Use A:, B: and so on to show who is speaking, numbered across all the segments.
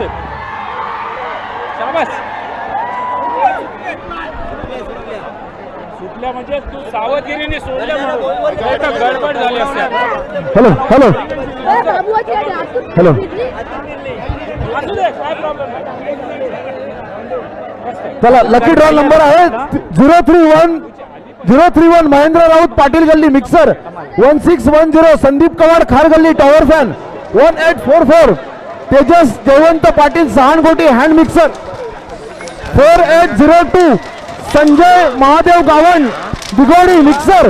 A: दे शाबास. सुटल्या म्हणजे तू सावधगिरीने सोडल्या म्हणून. गडबड झाली असते.
B: Hello hello. हॅलो.
A: असू दे काय प्रॉब्लेम नाही.
B: चला लकी ड्रॉ नंबर आहे. Zero three one zero three one Mahendra Raut Patil गल्ली mixer one six one zero Sandeep Kawad Khar गल्ली tower fan one eight four four Tejas Jaywant Patil Sahangoti hand mixer four eight zero two Sanjay Mahadev Gavan Digodi mixer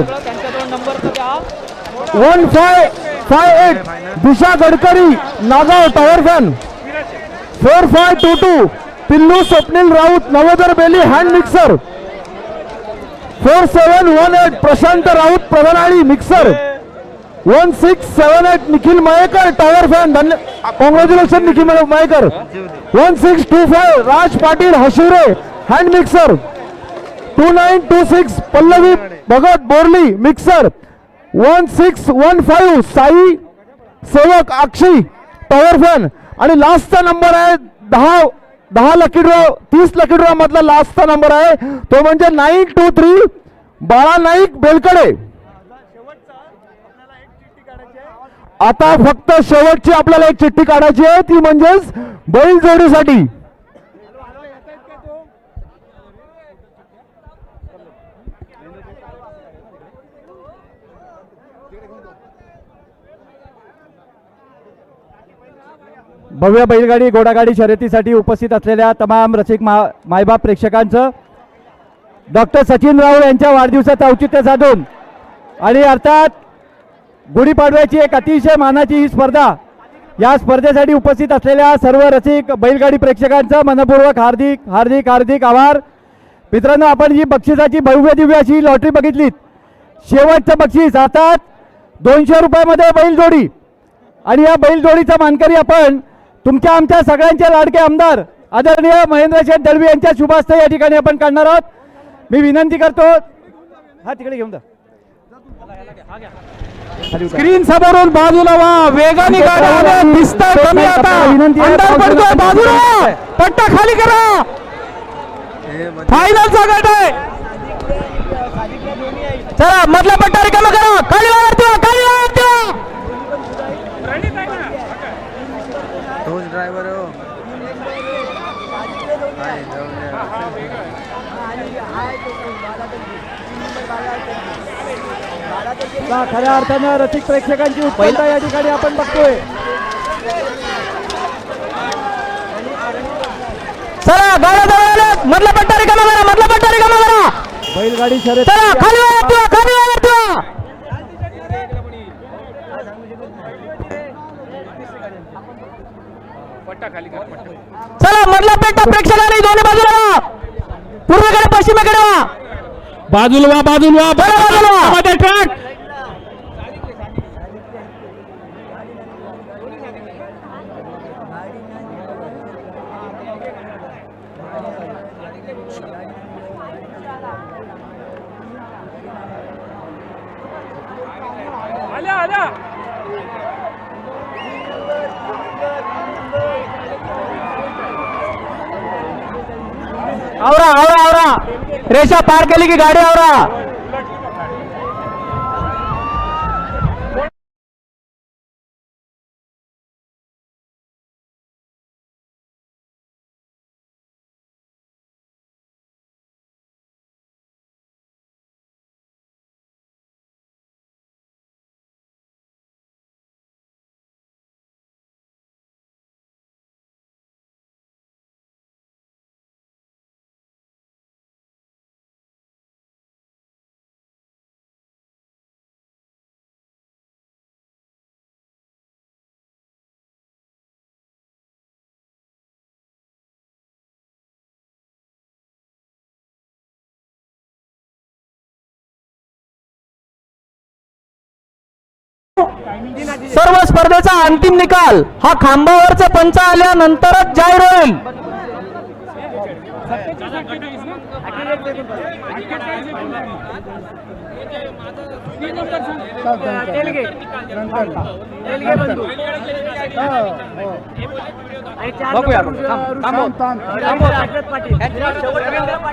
B: one five five eight Disha Gadkari Nagaon tower fan four five two two पिल्लू Swapnil Raut Navodar Beli hand mixer four seven one eight Prashant Raut Pradhanali mixer one six seven eight Nikhil Mayekar tower fan धन्य congratulation Nikhil Mayekar. One six two five Raj Patil Hashire hand mixer two nine two six Pallavi Bhagat Borli mixer one six one five Sai Sevak Akshi tower fan आणि लास्टचा number आहे दहा दहा lucky draw तीस lucky draw मधला लास्टचा number आहे. तो म्हणजे नाईन टू थ्री बाळा नाईक बेलकडे आता फक्त शेवटची आपल्याला एक चिठ्ठी काढायची आहे ती म्हणजेच बैल जोडीसाठी भव्य बैलगाडी घोडागाडी शर्यतीसाठी उपस्थित असलेल्या तमाम रसिक मा मायबाप प्रेक्षकांचं डॉक्टर सचिन राऊळ यांच्या वाढदिवसाचं औचित्य साधून आणि अर्थात गुढीपाडव्याची एक अतिशय मानाची ही स्पर्धा. या स्पर्धेसाठी उपस्थित असलेल्या सर्व रसिक बैलगाडी प्रेक्षकांचं मनपूर्वक हार्दिक हार्दिक हार्दिक आभार. मित्रांनो आपण जी बक्षिसाची भव्य दिव्य अशी लॉटरी बघितलीत. शेवटचं बक्षीस अर्थात दोनशे रुपयामध्ये बैलजोडी. आणि या बैलजोडीचा मानकरी आपण तुमच्या आमच्या सगळ्यांचे लाडके आमदार आदरणीय महेंद्र शेठ दळवी यांच्या शुभास्थ या ठिकाणी आपण काढणार आहोत. मी विनंती करतो. हा तिकडे घेऊन जा.
C: स्क्रीन समोरून बाजूला व्हा वेगाने गाड्या दिसतंय कमी आता. अंतर पडतोय
B: बाजूला.
C: पट्टा खाली करा. फायनलचा गट आहे. चला मधला पट्टा रिकामा करा. खाली वरती व्हा, खाली वरती व्हा.
D: तोच ड्रायव्हर हो.
B: खऱ्या अर्थानं रसिक प्रेक्षकांची उत्पन्नता या ठिकाणी आपण बघतोय.
C: चला गाड्या जवळ आल्यात. मधला पट्टा रिकामा करा मधला पट्टा रिकामा करा.
B: बैलगाडी शर्यत
C: चला खाली व्हा, खाली वरती व्हा.
A: पट्टा खाली कर पट्टा.
C: चला मधला पेटा प्रेक्षकांनी दोन्ही बाजूला व्हा. पूर्वेकडे पश्चिमेकडे व्हा बाजूला व्हा बाजूला मध्ये ट्रॅक
A: आल्या आल्या
C: आवरा आवरा आवरा. रेषा पार केली की गाडी आवरा. सर्व स्पर्धेचा अंतिम निकाल हा खांबावरचा पंच आल्यानंतरच जाहीर होईल.
E: तेलगे तेलगे बंधू आणि चार
C: बघूया